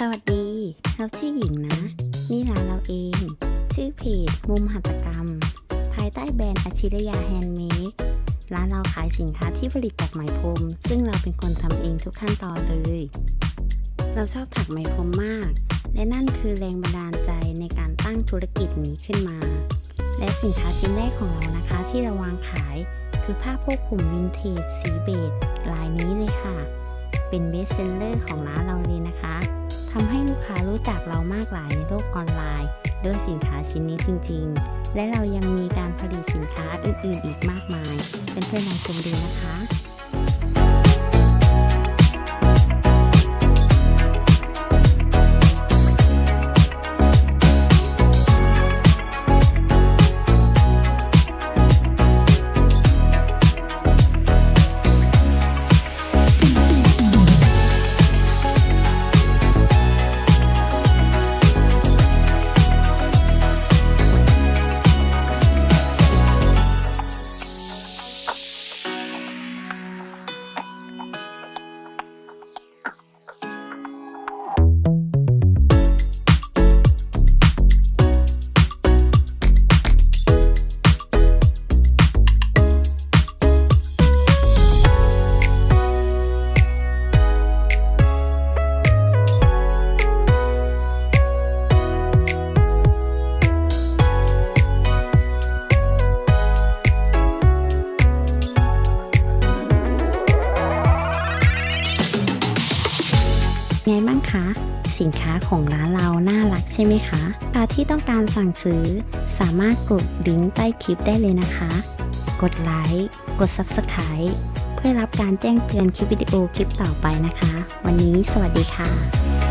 สวัสดี เราชื่อหญิงนะ นี่ร้านเราเอง ชื่อเพจมุมหัตถกรรม ภายใต้แบรนด์อาชิรยาแฮนด์เมดร้านเราขายสินค้าที่ผลิตจากไหมพรม ซึ่งเราเป็นคนทำเองทุกขั้นตอนเลย เราชอบถักไหมพรมมาก และนั่นคือแรงบันดาลใจในการตั้งธุรกิจนี้ขึ้นมา และสินค้าชิ้นแรกของเรานะคะที่เราวางขาย คือผ้าโพกคลุมวินเทจสีเบจลายนี้เลยค่ะ เป็นเบสเซลเลอร์ของร้านเราเลย รู้จักเรามากหลายในโลกออนไลน์ ด้วยสินค้าชิ้นนี้จริง ๆ และเรายังมีการผลิตสินค้าอื่นๆ อีกมากมาย เป็นเพื่อนๆลองชมดูนะคะ ไงบ้างคะ สินค้าของร้านเราน่ารักใช่ไหมคะใครที่ต้องการสั่งซื้อ สามารถกดลิงก์ใต้คลิปได้เลยนะคะ กดไลค์ กด Subscribe เพื่อรับการแจ้งเตือนคลิปวิดีโอคลิปต่อไปนะคะ วันนี้สวัสดีค่ะ